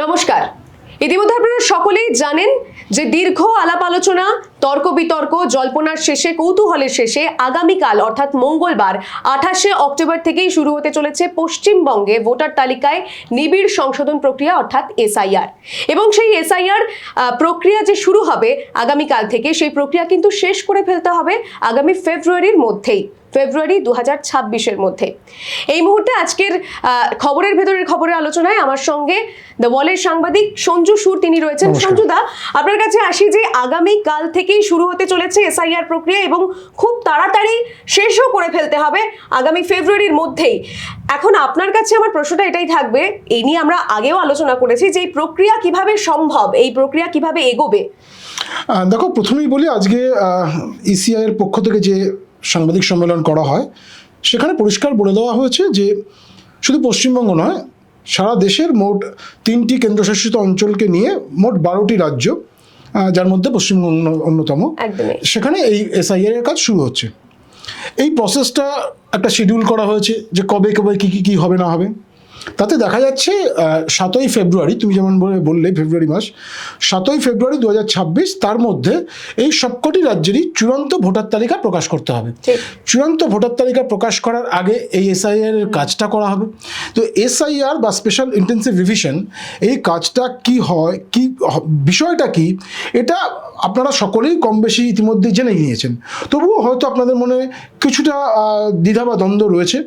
নমস্কার। ইতিমধ্যে আপনারা সকলেই জানেন যে দীর্ঘ আলাপ আলোচনা, তর্ক বিতর্ক, জল্পনার শেষে, কৌতূহলের শেষে আগামীকাল, অর্থাৎ মঙ্গলবার, আঠাশে অক্টোবর থেকেই শুরু হতে চলেছে পশ্চিমবঙ্গে ভোটার তালিকায় নিবিড় সংশোধন প্রক্রিয়া, অর্থাৎ এসআইআর। এবং সেই এসআইআর প্রক্রিয়া যে শুরু হবে আগামীকাল থেকে, সেই প্রক্রিয়া কিন্তু শেষ করে ফেলতে হবে আগামী ফেব্রুয়ারির মধ্যেই। ফেব্রুয়ারি দু হাজার ছাব্বিশের মধ্যে। এই মুহূর্তে আজকের খবরের ভেতরের খবরের আলোচনায় আমার সঙ্গে দ্য ওয়ালের সাংবাদিক সঞ্জু সুর তিনি রয়েছেন। সঞ্জু দা আপনার কাছে আসি যে আগামী কাল থেকেই শুরু হতে চলেছে এসআইআর প্রক্রিয়া এবং খুব তাড়াতাড়ি শেষও করে ফেলতে হবে আগামী ফেব্রুয়ারির মধ্যেই। এখন আপনার কাছে আমার প্রশ্নটা এটাই থাকবে এই নিয়ে আমরা আগেও আলোচনা করেছি যে এই প্রক্রিয়া কীভাবে সম্ভব এই প্রক্রিয়া কীভাবে এগোবে? দেখো প্রথমেই বলি আজকে ইসিআই এর পক্ষ থেকে যে সাংবাদিক সম্মেলন করা হয় সেখানে পরিষ্কার বলে দেওয়া হয়েছে যে শুধু পশ্চিমবঙ্গ নয় সারা দেশের মোট তিনটি কেন্দ্রশাসিত অঞ্চলকে নিয়ে মোট বারোটি রাজ্য যার মধ্যে পশ্চিমবঙ্গ অন্যতম। সেখানে এই এসআইআর এর কাজ শুরু হচ্ছে। এই প্রসেসটা একটা শিডিউল করা হয়েছে যে কবে কবে কী কী কী হবে না হবে। তাতে দেখা যাচ্ছে সাতই ফেব্রুয়ারি তুমি যেমন বলে- বললে ফেব্রুয়ারি মাস সাতই ফেব্রুয়ারি দু হাজার ছাব্বিশ তার মধ্যে এই সবকটি রাজ্যেরই চূড়ান্ত ভোটার তালিকা প্রকাশ করতে হবে। চূড়ান্ত ভোটার তালিকা প্রকাশ করার আগে এই এসআইআর এর কাজটা করা হবে। তো এসআইআর বা স্পেশাল ইন্টেন্সিভ রিভিশন এই কাজটা কি হয় কি বিষয়টা কি এটা আপনারা সকলেই কম বেশি ইতিমধ্যে জেনে নিয়েছেন তবুও হয়তো আপনাদের মনে কিছুটা দ্বিধা বা দ্বন্দ্ব রয়েছে।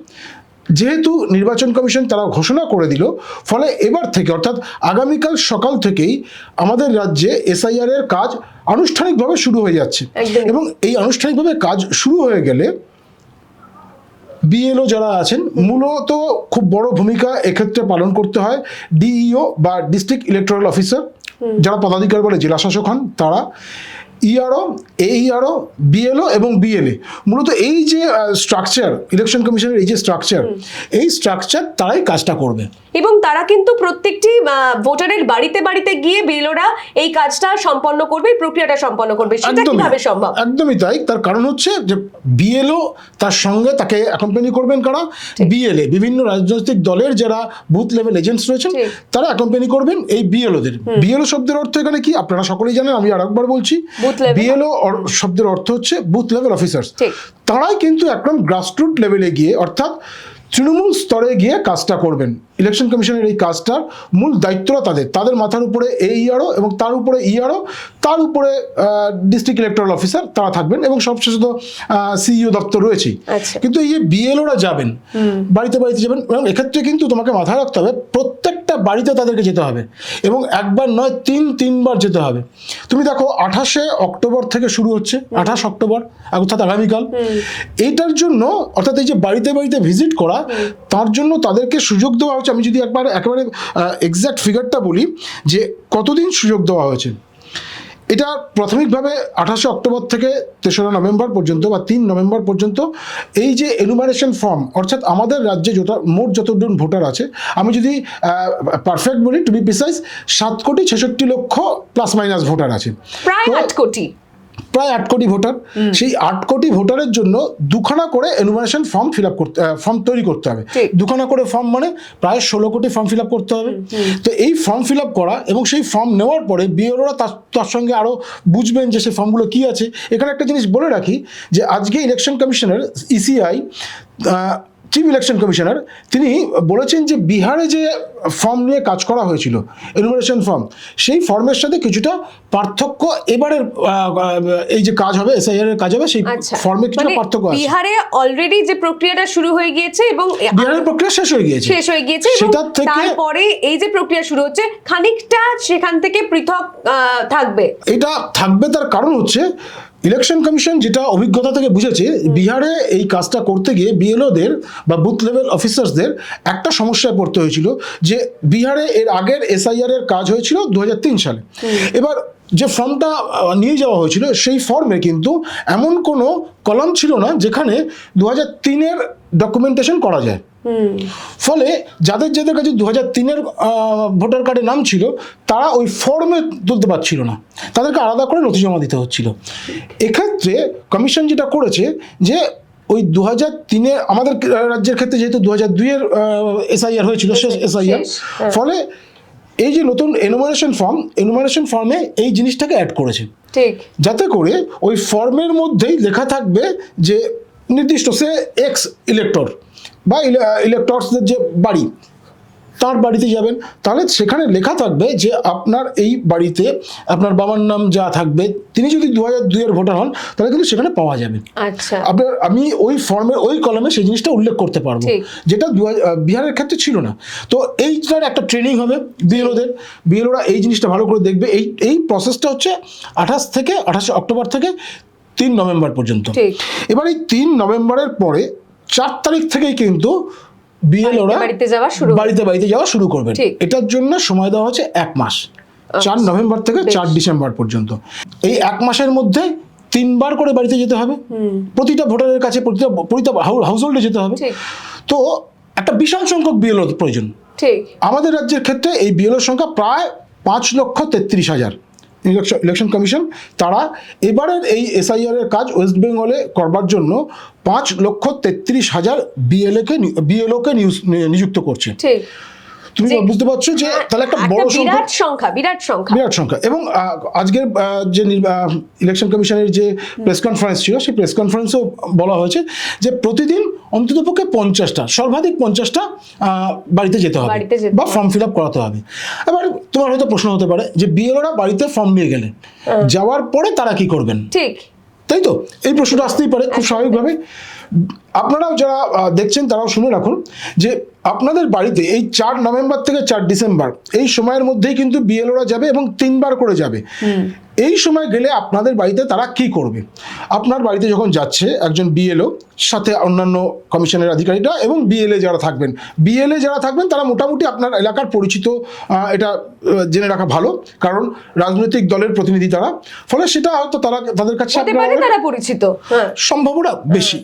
যেহেতু নির্বাচন কমিশন তারা ঘোষণা করে দিল ফলে এবার থেকে অর্থাৎ আগামীকাল সকাল থেকেই আমাদের রাজ্যে এসআইআর এর কাজ আনুষ্ঠানিকভাবে শুরু হয়ে যাচ্ছে। এবং এই আনুষ্ঠানিকভাবে কাজ শুরু হয়ে গেলে বিএলও যারা আছেন মূলত খুব বড় ভূমিকা এক্ষেত্রে পালন করতে হয় ডিইও বা ডিস্ট্রিক্ট ইলেকট্রাল অফিসার যারা পদাধিকার বলে জেলা শাসক হন তারা। ইআরও এইআরও বিএলও এবং বিএলএ মূলত এই যে স্ট্রাকচার ইলেকশন কমিশনের এই যে স্ট্রাকচার এই স্ট্রাকচার তারাই কাজটা করবে। এবং তারা কিন্তু প্রত্যেকটি ভোটারের বাড়িতে বাড়িতে গিয়ে বিএলওরা এই কাজটা সম্পন্ন করবে প্রক্রিয়াটা সম্পন্ন করবে। সেটা কীভাবে সম্ভব? একদমই তাই। তার কারণ হচ্ছে যে বিএলও তার সঙ্গে তাকে অ্যাকম্পানি করবেন কারা? বিএলএ বিভিন্ন রাজনৈতিক দলের যারা বুথ লেভেল এজেন্টস রয়েছেন তারা অ্যাকম্পানি করবেন এই বিএলওদের বিএলও শব্দের অর্থ এখানে কি? আপনারা সকলেই জানেন আমি আর একবার বলছি। বিএলও শব্দের অর্থ হচ্ছে বুথ লেভেল অফিসার্স তারাই কিন্তু একদম গ্রাসরুট লেভেলে গিয়ে অর্থাৎ তৃণমূল স্তরে গিয়ে কাজটা করবেন। ইলেকশন কমিশনের এই কাজটার মূল দায়িত্বটা তাদের তাদের মাথার উপরে এইআরও এবং তার উপরে ইআরও তার উপরে ডিস্ট্রিক্ট ইলেকট্রাল অফিসার তারা থাকবেন এবং সবশেষে তো সিইও দপ্তর রয়েছেই। আচ্ছা। কিন্তু এই যে বিএলওরা যাবেন বাড়িতে বাড়িতে যাবেন এবং এক্ষেত্রে কিন্তু তোমাকে মাথায় রাখতে হবে প্রত্যেকটা বাড়িতে তাদেরকে যেতে হবে এবং একবার নয় তিন তিনবার যেতে হবে। তুমি দেখো আঠাশে অক্টোবর থেকে শুরু হচ্ছে আঠাশ অক্টোবর অর্থাৎ আগামীকাল। এইটার জন্য অর্থাৎ এই যে বাড়িতে বাড়িতে ভিজিট করা তার জন্য তাদেরকে সুযোগ দেওয়া হচ্ছে আমি যদি একবার একেবারে এক্স্যাক্ট ফিগারটা বলি যে কতদিন সুযোগ দেওয়া হয়েছে। এটা প্রাথমিকভাবে আঠাশে অক্টোবর থেকে তেসরা নভেম্বর পর্যন্ত বা তিন নভেম্বর পর্যন্ত এই যে এনুমারেশন ফর্ম অর্থাৎ আমাদের রাজ্যে যত মোট যতজন ভোটার আছে আমি যদি পারফেক্ট বলি টু বি প্রিসাইজ সাত কোটি ছেষট্টি লক্ষ প্লাস মাইনাস ভোটার আছে। প্রায় আট কোটি। প্রায় আট কোটি ভোটার। সেই আট কোটি ভোটারের জন্য দুখানা করে এনুমারেশন ফর্ম ফিল আপ করতে ফর্ম তৈরি করতে হবে। দুখানা করে ফর্ম মানে প্রায় ষোলো কোটি ফর্ম ফিল আপ করতে হবে। তো এই ফর্ম ফিল আপ করা এবং সেই ফর্ম নেওয়ার পরে বিএলওরা তার তার সঙ্গে আরও বুঝবেন যে সেই ফর্মগুলো কী আছে। এখানে একটা জিনিস বলে রাখি যে আজকে ইলেকশন কমিশনের ইসিআই চিফ ইলেকশন কমিশনার তিনি বলেছেন যে বিহারে যে ফর্ম নিয়ে কাজ করা হয়েছিল এনুমারেশন ফর্ম সেই ফর্মের সাথে কিছুটা পার্থক্য এবারের এই যে কাজ হবে এসআইআর এর কাজ হবে সেই আচ্ছা। ফর্মে কিছুটা মানে পার্থক্য আছে। বিহারে অলরেডি যে প্রক্রিয়াটা শুরু হয়ে গিয়েছে এবং বিহারের প্রক্রিয়া শেষ হয়ে গিয়েছে। শেষ হয়ে গিয়েছে সেটার থেকে তারপরে এই যে প্রক্রিয়া শুরু হচ্ছে খানিকটা সেখান থেকে পৃথক থাকবে। এটা থাকবে তার কারণ হচ্ছে ইলেকশন কমিশন যেটা অভিজ্ঞতা থেকে বুঝেছে বিহারে এই কাজটা করতে গিয়ে বিএলওদের বা বুথ লেভেল অফিসার্সদের একটা সমস্যায় পড়তে হয়েছিল যে বিহারে এর আগের এসআইআর এর কাজ হয়েছিল দু হাজার তিন সালে। এবার যে ফর্মটা নিয়ে যাওয়া হয়েছিল সেই ফর্মে কিন্তু এমন কোনো কলাম ছিল না যেখানে দু হাজার তিনের ডকুমেন্টেশন করা যায়। ফলে যাদের যাদের কাছে দু হাজার তিনের ভোটার কার্ডে নাম ছিল তারা ওই ফর্মে তুলতে পারছিল না। তাদেরকে আলাদা করে নথি জমা দিতে হচ্ছিল। এক্ষেত্রে কমিশন যেটা করেছে যে ওই দু হাজার তিনে আমাদের রাজ্যের ক্ষেত্রে যেহেতু দু হাজার দুইয়ের এসআইআর হয়েছিল শেষ এসআইআর হ্যাঁ। ফলে এই যে নতুন এনুমারেশন ফর্ম এনুমারেশন ফর্মে এই জিনিসটাকে অ্যাড করেছে। ঠিক। যাতে করে ওই ফর্মের মধ্যেই লেখা থাকবে যে নির্দিষ্ট সে এক্স ইলেক্টর বা ইলেক্টরসদের যে বাড়ি তার বাড়িতে যাবেন। তাহলে সেখানে লেখা থাকবে যে আপনার এই বাড়িতে আপনার বাবার নাম যা থাকবে তিনি যদি দু হাজার দুইয়ের ভোটার হন তাহলে কিন্তু সেখানে পাওয়া যাবে। আচ্ছা। আপনার আমি ওই ফর্মের ওই কলমে সেই জিনিসটা উল্লেখ করতে পারব। যেটা দু হাজার- বিহারের ক্ষেত্রে ছিল না। তো এইটার একটা ট্রেনিং হবে বিএলওদের। বিএলওরা এই জিনিসটা ভালো করে দেখবে। এই এই প্রসেসটা হচ্ছে আঠাশ থেকে আঠাশে অক্টোবর থেকে তিন নভেম্বর পর্যন্ত। এবার এই তিন নভেম্বরের পরে চার তারিখ থেকেই কিন্তু বিএলওরা বাড়িতে বাড়িতে যাওয়া শুরু বাড়িতে বাড়িতে যাওয়া শুরু করবেন ঠিক। এটার জন্য সময় দেওয়া হচ্ছে এক মাস। চার নভেম্বর থেকে চার ডিসেম্বর পর্যন্ত। এই এক মাসের মধ্যে তিনবার করে বাড়িতে যেতে হবে। প্রতিটা ভোটারের কাছে প্রতিটা প্রতিটা হাউস হোল্ডে যেতে হবে। তো একটা বিশাল সংখ্যক বিএলও প্রয়োজন। আমাদের রাজ্যের ক্ষেত্রে এই বিএলওর সংখ্যা প্রায় পাঁচ লক্ষ তেত্রিশ হাজার। ইলেকশন কমিশন তারা এবারের এই এসআইআর এর কাজ ওয়েস্ট বেঙ্গলে করবার জন্য পাঁচ লক্ষ তেত্রিশ হাজার বিএলএ কে বিএলও কে নিযুক্ত করছে। তুমি বুঝতে পারছ যে তাহলে একটা বড় সংখ্যা বিরাট সংখ্যা বিরাট সংখ্যা। বিরাট সংখ্যা। এবং আজকের যে ইলেকশন কমিশনের যে প্রেস কনফারেন্স ছিল সেই প্রেস কনফারেন্সেও বলা হয়েছে যে প্রতিদিন অন্ততপক্ষে পঞ্চাশটা সর্বাধিক পঞ্চাশটা বাড়িতে যেতে হবে বা ফর্ম ফিল আপ করাতে হবে। এবার তোমার হয়তো প্রশ্ন হতে পারে যে বিএলওরা বাড়িতে ফর্ম নিয়ে গেলে যাওয়ার পরে তারা কি করবেন? ঠিক। তাই তো? এই প্রশ্নটা আসতেই পারে খুব স্বাভাবিকভাবে। আপনারাও যারা দেখছেন তারাও শুনে রাখুন যে আপনাদের বাড়িতে এই চার নভেম্বর থেকে চার ডিসেম্বর এই সময়ের মধ্যেই কিন্তু বিএলওরা যাবে এবং তিনবার করে যাবে। এই সময় গেলে আপনাদের বাড়িতে তারা কি করবে? আপনার বাড়িতে যখন যাচ্ছে একজন বিএলও সাথে অন্যান্য কমিশনের আধিকারিকরা এবং বিএলএ যারা থাকবেন বিএলএ যারা থাকবেন তারা মোটামুটি আপনার এলাকার পরিচিত এটা জেনে রাখা ভালো। কারণ রাজনৈতিক দলের প্রতিনিধি তারা। ফলে সেটা হয়তো তারা তাদের কাছে তারা পরিচিত। হ্যাঁ। সম্ভাবনা বেশি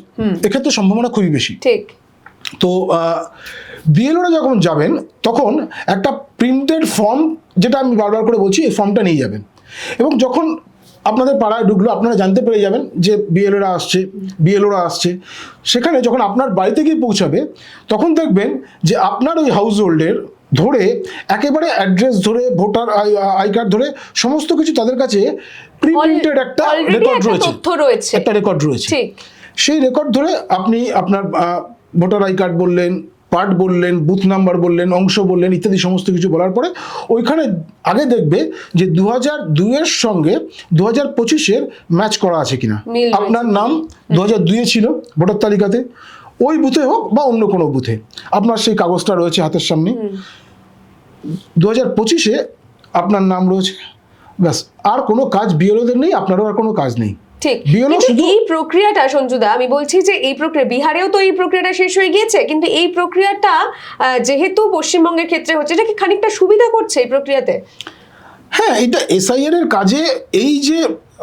এক্ষেত্রে সম্ভাবনা খুবই বেশি। ঠিক। তো বিএলওরা যখন যাবেন তখন একটা প্রিন্টেড ফর্ম যেটা আমি বারবার করে বলছি এই ফর্মটা নিয়ে যাবেন। এবং যখন আপনাদের পাড়ায় ঢুকলো আপনারা জানতে পেরে যাবেন যে বিএলওরা আসছে বিএলওরা আসছে। সেখানে যখন আপনার বাড়িতে গিয়ে পৌঁছাবে তখন দেখবেন যে আপনার ওই হাউস হোল্ডের ধরে একেবারে অ্যাড্রেস ধরে ভোটার আই কার্ড ধরে সমস্ত কিছু তাদের কাছে প্রি প্রিন্টেড একটা রেকর্ড রয়েছে। একটা রেকর্ড রয়েছে। ঠিক। সেই রেকর্ড ধরে আপনি আপনার ভোটার আই কার্ড বললেন পার্ট বললেন বুথ নাম্বার বললেন অংশ বললেন ইত্যাদি সমস্ত কিছু বলার পরে ওইখানে আগে দেখবে যে দু হাজার দুইয়ের সঙ্গে দু হাজার পঁচিশের ম্যাচ করা আছে কিনা। আপনার নাম দু হাজার দুইয়ে ছিল ভোটার তালিকাতে। ওই বুথে হোক বা অন্য কোনো বুথে আপনার সেই কাগজটা রয়েছে হাতের সামনে। দু হাজার পঁচিশে আপনার নাম রয়েছে। ব্যাস আর কোনো কাজ বিএলওদের নেই আপনারও আর কোনো কাজ নেই। ঠিক। কিন্তু এই প্রক্রিয়াটা সঞ্জুদা আমি বলছি যে এই প্রক্রিয়া বিহারেও তো এই প্রক্রিয়াটা শেষ হয়ে গিয়েছে কিন্তু এই প্রক্রিয়াটা যেহেতু পশ্চিমবঙ্গের ক্ষেত্রে হচ্ছে এটা কি খানিকটা সুবিধা করছে এই প্রক্রিয়াতে? হ্যাঁ এটা এসআইআর এর কাজে এই যে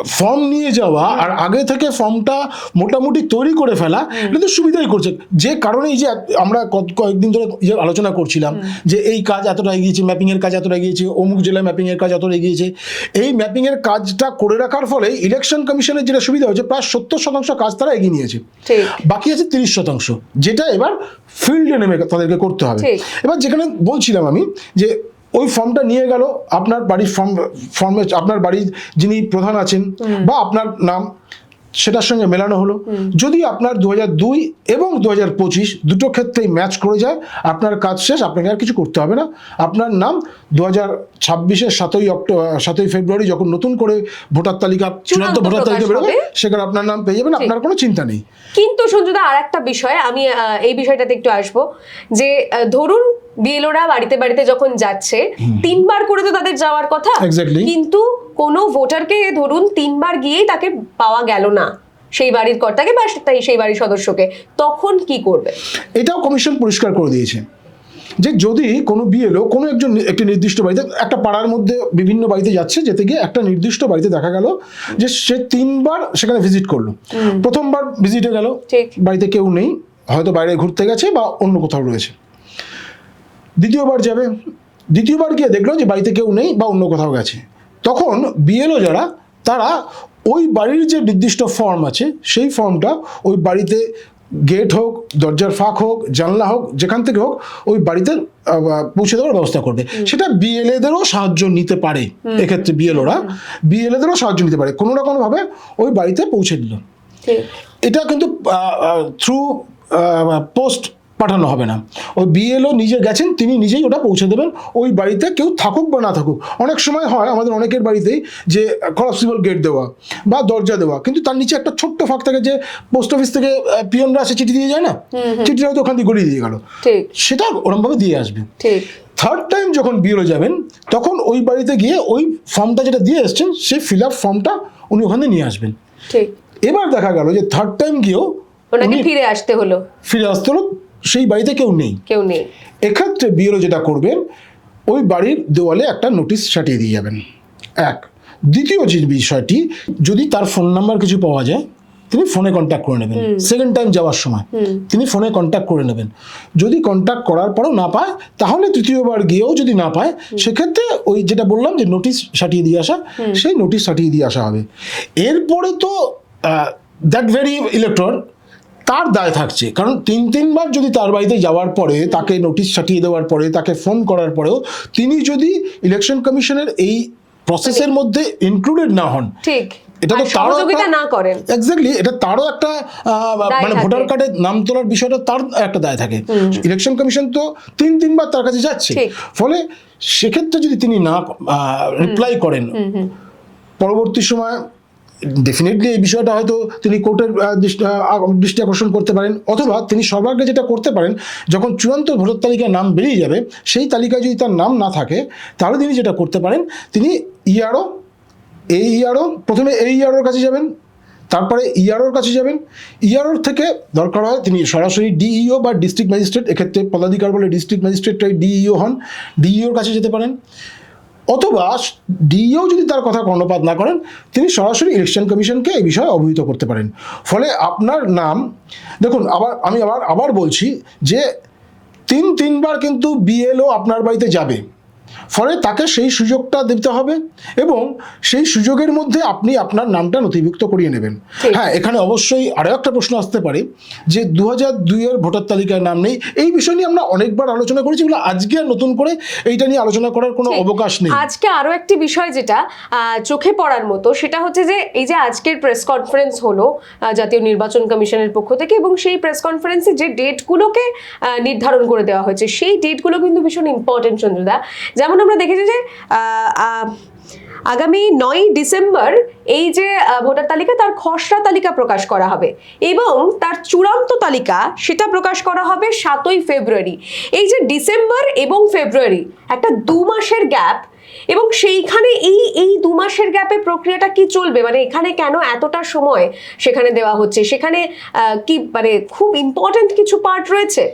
ফর্ম নিয়ে যাওয়া আর আগে থেকে ফর্মটা মোটামুটি তৈরি করে ফেলা এটা তো সুবিধাই করছে। যে কারণে এই যে আমরা কত- কয়েকদিন ধরে যে আলোচনা করছিলাম যে এই কাজ এতটা এগিয়েছে ম্যাপিংয়ের কাজ এতটা এগিয়েছে অমুক জেলায় ম্যাপিংয়ের কাজ এতটা এগিয়েছে। এই ম্যাপিংয়ের কাজটা করে রাখার ফলে ইলেকশন কমিশনের যেটা সুবিধা হয়েছে প্রায় সত্তর শতাংশ কাজ তারা এগিয়ে নিয়েছে। বাকি আছে তিরিশ শতাংশ যেটা এবার ফিল্ডে নেমে তাদেরকে করতে হবে। এবার যেখানে বলছিলাম আমি যে ওই ফর্মটা নিয়ে গেল আপনার বাড়ির ফর্ম ফর্মে আপনার বাড়ির যিনি প্রধান আছেন বা আপনার নাম সেটার সঙ্গে মেলানো হলো। যদি আপনার দু দুই এবং দু হাজার পঁচিশ দুটো ক্ষেত্রেই ম্যাচ করে যায় আপনার কাজ শেষ আপনাকে আর কিছু করতে হবে না। আপনার নাম দু হাজার ছাব্বিশের সাতই অক্টোবর সাতই ফেব্রুয়ারি যখন নতুন করে ভোটার তালিকা চূড়ান্ত ভোটার তালিকা বেরোবে সেখানে আপনার নাম পেয়ে যাবেন আপনার কোনো চিন্তা নেই। কিন্তু সঞ্জুদা আর একটা বিষয় আমি এই বিষয়টাতে একটু আসব যে ধরুন বিএলওরা বাড়িতে বাড়িতে যখন যাচ্ছে তিনবার করে তো তাদের যাওয়ার কথা. কিন্তু কোনো ভোটারকে ধরুন তিনবার গিয়েই তাকে পাওয়া গেল না সেই বাড়ির কর্তাকে বা তাই সেই বাড়ির সদস্যকে। তখন কি করবে? এটাও কমিশন পরিষ্কার করে দিয়েছে যে যদি কোনো বিএলও কোনো একজন একটি নির্দিষ্ট বাড়িতে একটা পাড়ার মধ্যে বিভিন্ন বাড়িতে যাচ্ছে যেতে গিয়ে একটা নির্দিষ্ট বাড়িতে দেখা গেল যে সে তিনবার সেখানে ভিজিট করল। প্রথমবার ভিজিটে গেল। বাড়িতে কেউ নেই হয়তো বাইরে ঘুরতে গেছে বা অন্য কোথাও রয়েছে। দ্বিতীয়বার যাবে। দ্বিতীয়বার গিয়ে দেখল যে বাড়িতে কেউ নেই বা অন্য কোথাও গেছে। তখন বিএলও যারা তারা ওই বাড়ির যে নির্দিষ্ট ফর্ম আছে সেই ফর্মটা ওই বাড়িতে গেট হোক দরজার ফাঁক হোক জানলা হোক যেখান থেকে হোক ওই বাড়িতে পৌঁছে দেওয়ার ব্যবস্থা করবে। সেটা বিএলএদেরও সাহায্য নিতে পারে এক্ষেত্রে বিএলওরা বিএলএদেরও সাহায্য নিতে পারে। কোনো না কোনোভাবে ওই বাড়িতে পৌঁছে দিল। এটা কিন্তু থ্রু পোস্ট পাঠানো হবে না। ওই বিএলও নিজে গেছেন তিনি নিজেই ওটা পৌঁছে দেবেন। ওই বাড়িতে কেউ থাকুক বা না থাকুক অনেক সময় হয় আমাদের অনেকের বাড়িতেই যে কলাপসিবল গেট দেওয়া বা দরজা দেওয়া কিন্তু তার নিচে একটা ছোট্ট ফাঁক থাকে যে পোস্ট অফিস থেকে পিয়নরা আসে চিঠি দিয়ে যায় না? চিঠিটা হয়তো ওখান দিয়ে গড়িয়ে দিয়ে গেল। সেটা ওরমভাবে দিয়ে আসবে। ঠিক। থার্ড টাইম যখন বিএলও যাবেন তখন ওই বাড়িতে গিয়ে ওই ফর্মটা যেটা দিয়ে এসছেন সেই ফিল আপ ফর্মটা উনি ওখানে নিয়ে আসবেন। ঠিক। এবার দেখা গেল যে থার্ড টাইম গিয়েও ওনাকে ফিরে আসতে হলো। ফিরে আসতে হলো। সেই বাড়িতে কেউ নেই। কেউ নেই। এক্ষেত্রে বিএলও যেটা করবেন ওই বাড়ির দেওয়ালে একটা নোটিশ সাটিয়ে দিয়ে যাবেন। এক। দ্বিতীয় যে বিষয়টি যদি তার ফোন নাম্বার কিছু পাওয়া যায় তিনি ফোনে কন্ট্যাক্ট করে নেবেন। সেকেন্ড টাইম যাওয়ার সময় তিনি ফোনে কন্ট্যাক্ট করে নেবেন। যদি কন্ট্যাক্ট করার পরও না পায় তাহলে তৃতীয়বার গিয়েও যদি না পায় সেক্ষেত্রে ওই যেটা বললাম যে নোটিশ সাটিয়ে দিয়ে আসা সেই নোটিশ সাটিয়ে দিয়ে আসা হবে। এরপরে তো দ্যাট ভেরি ইলেকট্রন তার দায় থাকছে। কারণ তিন তিনবার যদি তার বাড়িতে যাওয়ার পরে তাকে নোটিশ ছাটিয়ে দেওয়ার পরে তাকে ফোন করার পরেও তিনি যদি ইলেকশন কমিশনের এই প্রসেসের মধ্যে ইনক্লুডেড না হন ঠিক। এটা তো তারও না করেন। এক্স্যাক্টলি এটা তারও একটা মানে ভোটার কার্ডের নাম তোলার বিষয়টা তার একটা দায় থাকে। ইলেকশন কমিশন তো তিন তিনবার তার কাছে যাচ্ছে। ফলে সেক্ষেত্রে যদি তিনি না রিপ্লাই করেন পরবর্তী সময় ডেফিনেটলি এই বিষয়টা হয়তো তিনি কোর্টের দৃষ্টি আকর্ষণ করতে পারেন, অথবা তিনি সর্বাগ্রে যেটা করতে পারেন, যখন চূড়ান্ত ভোটার তালিকায় নাম বেরিয়ে যাবে, সেই তালিকায় যদি তার নাম না থাকে, তাহলে তিনি যেটা করতে পারেন, তিনি ইয়ারও, এই ইয়ারও, প্রথমে এই ইয়ারোর কাছে যাবেন, তারপরে ইআরওর কাছে যাবেন ইআরওর থেকে দরকার হয় তিনি সরাসরি ডিইও বা ডিস্ট্রিক্ট ম্যাজিস্ট্রেট, এক্ষেত্রে পদাধিকার বলে ডিস্ট্রিক্ট ম্যাজিস্ট্রেটটাই ডিইও হন, ডিইওর কাছে যেতে পারেন। অথবা ডিইও যদি তার কথা কর্ণপাত না করেন, তিনি সরাসরি ইলেকশন কমিশনকে এই বিষয়ে অবহিত করতে পারেন। ফলে আপনার নাম, দেখুন, আবার, আমি আবার আবার বলছি যে তিন তিনবার কিন্তু বিএলও আপনার বাড়িতে যাবে। ফলে তাকে সেই সুযোগটা দিতে হবে এবং সেই সুযোগের মধ্যে আপনি আপনার নামটা নথিভুক্ত করিয়ে নেবেন। হ্যাঁ এখানে অবশ্যই আরও একটা প্রশ্ন আসতে পারে যে দু হাজার দুইয়ের ভোটার তালিকায় নাম নেই এই বিষয় নিয়ে আমরা অনেকবার আলোচনা করেছি এগুলো আজকে আর নতুন করে এইটা নিয়ে আলোচনা করার কোনো অবকাশ নেই। আজকে আরও একটি বিষয় যেটা চোখে পড়ার মতো সেটা হচ্ছে যে এই যে আজকের প্রেস কনফারেন্স হলো জাতীয় নির্বাচন কমিশনের পক্ষ থেকে এবং সেই প্রেস কনফারেন্সে যে ডেটগুলোকে নির্ধারণ করে দেওয়া হয়েছে সেই ডেটগুলো কিন্তু ভীষণ ইম্পর্টেন্ট চন্দ্রদা। যেমন আমরা দেখেছি যে আগামী নয় ডিসেম্বর এই যে ভোটার তালিকা, তার খসড়া তালিকা প্রকাশ করা হবে। এবং তার চূড়ান্ত তালিকা সেটা প্রকাশ করা হবে সাতই ফেব্রুয়ারি। এই যে ডিসেম্বর এবং ফেব্রুয়ারি, একটা দু মাসের গ্যাপ এবং সেইখানে এই এই দু মাসের গ্যাপে প্রক্রিয়াটা কি চলবে? মানে এখানে কেন এতটা সময় সেখানে দেওয়া হচ্ছে? সেখানে কি মানে খুব ইম্পর্টেন্ট কিছু পার্ট রয়েছে?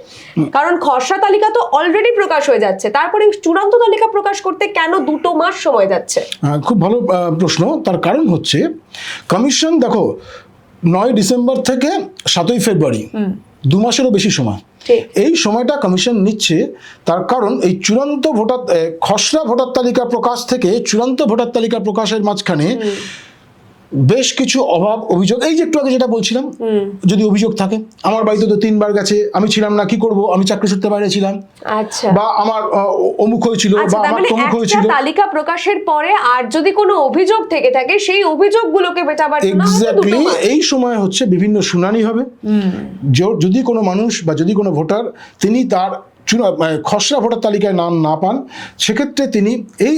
কারণ খসড়া তালিকা তো অলরেডি প্রকাশ হয়ে যাচ্ছে। তারপরে চূড়ান্ত তালিকা প্রকাশ করতে কেন দুটো মাস সময় যাচ্ছে? খুব ভালো প্রশ্ন। তার কারণ হচ্ছে কমিশন দেখো নয় ডিসেম্বর থেকে সাতই ফেব্রুয়ারি দু মাসেরও বেশি সময়। এই সময়টা কমিশন নিচ্ছে তার কারণ এই চূড়ান্ত ভোটার খসড়া ভোটার তালিকা প্রকাশ থেকে চূড়ান্ত ভোটার তালিকা প্রকাশের মাঝখানে বেশ কিছু অভাব অভিযোগ এই যে একটু আগে যেটা বলছিলাম যদি অভিযোগ থাকে আমার বাড়িতে তো তিনবার গেছে আমি ছিলাম না কি করব? আমি চাকরি সূত্রে বাইরে ছিলাম। আচ্ছা। বা আমার অমুক হয়েছিল আচ্ছা বা আমার মানে তমুক হয়েছিল। তালিকা প্রকাশের পরে আর যদি কোনো অভিযোগ থেকে থাকে সেই অভিযোগগুলোকে মেটাবার জন্য এক্স্যাক্টলি এই সময় হচ্ছে বিভিন্ন শুনানি হবে। যদি কোনো মানুষ বা যদি কোনো ভোটার তিনি তার মানে খসড়া ভোটার তালিকায় নাম না পান সেক্ষেত্রে তিনি এই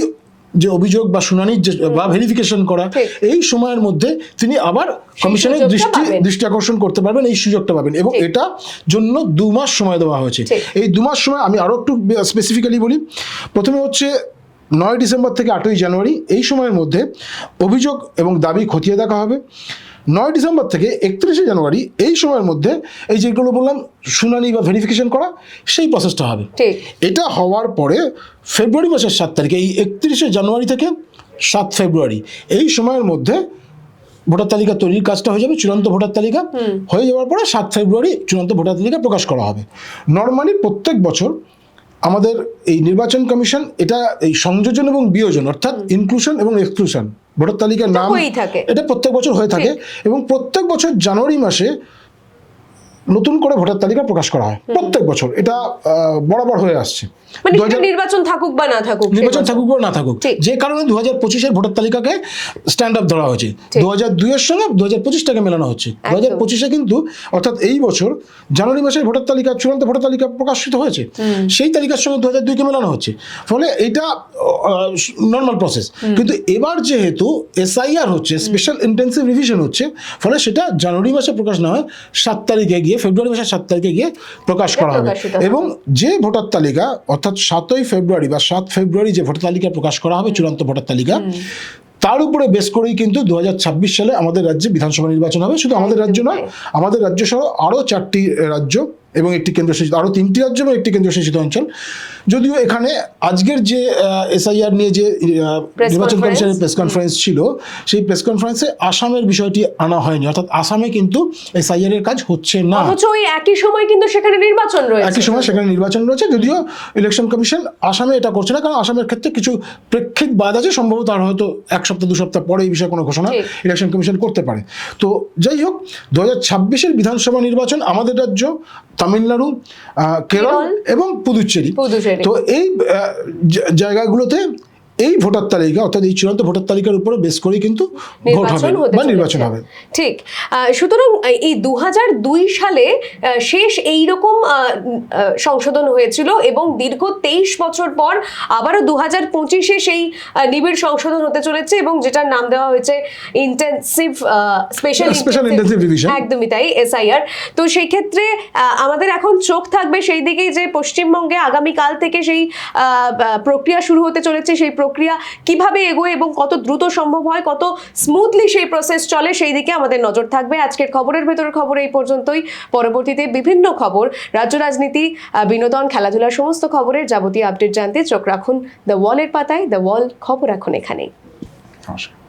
যে অভিযোগ বা শুনানির যে বা ভেরিফিকেশন করা এই সময়ের মধ্যে তিনি আবার কমিশনের দৃষ্টি দৃষ্টি আকর্ষণ করতে পারবেন এই সুযোগটা পাবেন এবং। এটা জন্য দু মাস সময় দেওয়া হয়েছে। এই দু মাস সময় আমি আরও একটু স্পেসিফিক্যালি বলি। প্রথমে হচ্ছে নয় ডিসেম্বর থেকে আটই জানুয়ারি এই সময়ের মধ্যে অভিযোগ এবং দাবি খতিয়ে দেখা হবে। নয় ডিসেম্বর থেকে একত্রিশে জানুয়ারি এই সময়ের মধ্যে এই যেগুলো বললাম শুনানি বা ভেরিফিকেশন করা সেই প্রসেসটা হবে। এটা হওয়ার পরে ফেব্রুয়ারি মাসের সাত তারিখে এই একত্রিশে জানুয়ারি থেকে সাত ফেব্রুয়ারি এই সময়ের মধ্যে ভোটার তালিকা তৈরির কাজটা হয়ে যাবে চূড়ান্ত ভোটার তালিকা হয়ে যাওয়ার পরে সাত ফেব্রুয়ারি চূড়ান্ত ভোটার তালিকা প্রকাশ করা হবে। নর্মালি প্রত্যেক বছর আমাদের এই নির্বাচন কমিশন এটা এই সংযোজন এবং বিয়োজন অর্থাৎ ইনক্লুশন এবং এক্সক্লুশন ভোটার তালিকার নাম এটা প্রত্যেক বছর হয়ে থাকে এবং প্রত্যেক বছর জানুয়ারি মাসে নতুন করে ভোটার তালিকা প্রকাশ করা হয় প্রত্যেক বছর। এটা বরাবর হয়ে আসছে। মানে নির্বাচন থাকুক বা না থাকুক নির্বাচন থাকুক বা না থাকুক যে কারণে দু হাজার পঁচিশের ভোটার তালিকাকে স্ট্যান্ড আপ ধরা হয়েছে। দু হাজার দুইয়ের সঙ্গে দু হাজার পঁচিশটাকে মেলানো হচ্ছে। দু হাজার পঁচিশে কিন্তু অর্থাৎ এই বছর জানুয়ারি মাসের ভোটার তালিকা চূড়ান্ত ভোটার তালিকা প্রকাশিত হয়েছে। সেই তালিকার সঙ্গে দু হাজার দুইকে মেলানো হচ্ছে। ফলে এটা নর্মাল প্রসেস কিন্তু এবার যেহেতু এসআইআর হচ্ছে স্পেশাল ইন্টেন্সিভ রিভিশন হচ্ছে ফলে সেটা জানুয়ারি মাসে প্রকাশ না হয় সাত তারিখে গিয়ে ফেব্রুয়ারি মাসের সাত তারিখে গিয়ে প্রকাশ করা হবে। এবং যে ভোটার তালিকা অর্থাৎ সাতই ফেব্রুয়ারি বা সাত ফেব্রুয়ারি যে ভোটার তালিকা প্রকাশ করা হবে চূড়ান্ত ভোটার তালিকা তার উপরে বেশ করেই কিন্তু দু হাজার ছাব্বিশ সালে আমাদের রাজ্যে বিধানসভা নির্বাচন হবে। শুধু আমাদের রাজ্য নয় আমাদের রাজ্য সহ আরও চারটি রাজ্য এবং একটি কেন্দ্রশাসিত আরও তিনটি রাজ্য এবং একটি কেন্দ্রশাসিত অঞ্চল। যদিও এখানে আজকের যে এসআইআর নিয়ে যে নির্বাচন কমিশনের প্রেস কনফারেন্স ছিল সেই প্রেস কনফারেন্সে আসামের বিষয়টি আনা হয়নি। অর্থাৎ আসামে কিন্তু এসআইআর এর কাজ হচ্ছে না। ওই একই সময় কিন্তু সেখানে নির্বাচন রয়েছে। একই সময় সেখানে নির্বাচন রয়েছে যদিও ইলেকশন কমিশন আসামে এটা করছে না কারণ আসামের ক্ষেত্রে কিছু প্রেক্ষিত বাদ আছে সম্ভবত আর হয়তো এক সপ্তাহ দু সপ্তাহ পরে এই বিষয়ে কোনো ঘোষণা ইলেকশন কমিশন করতে পারে। তো যাই হোক দু হাজার ছাব্বিশের বিধানসভা নির্বাচন আমাদের রাজ্য তামিলনাড়ু কেরল এবং পুদুচেরি। তো এই জায়গাগুলোতে এই ভোটার তালিকা অর্থাৎ এই চূড়ান্ত ভোটার তালিকার উপরে বেস করেই কিন্তু ভোট হবে বা নির্বাচন হবে। ঠিক সুতরাং এই দু সালে শেষ এই রকম সংশোধন হয়েছিল এবং দীর্ঘ তেইশ বছর পর আবারও দু হাজার পঁচিশে সেই নিবিড় সংশোধন হতে চলেছে এবং যেটার নাম দেওয়া হয়েছে intensive special Special Intensive Revision। একদমই তাই এসআইআর তো সেই ক্ষেত্রে আমাদের এখন চোখ থাকবে সেই দিকেই যে পশ্চিমবঙ্গে আগামীকাল থেকে সেই প্রক্রিয়া শুরু হতে চলেছে সেই প্রক্রিয়া কীভাবে এগোয় এবং কত দ্রুত সম্ভব হয়, কত স্মুথলি সেই প্রসেস চলে, সেই দিকে আমাদের নজর থাকবে। আজকের খবরের ভেতরের খবর এই পর্যন্তই। পরবর্তীতে বিভিন্ন খবর, রাজ্য রাজনীতি বিনোদন, খেলাধুলার সমস্ত খবরের যাবতীয় আপডেট জানতে চোখ রাখুন দ্য ওয়ালের পাতায়। দ্য ওয়াল খবর এখন এখানেই। নমস্কার।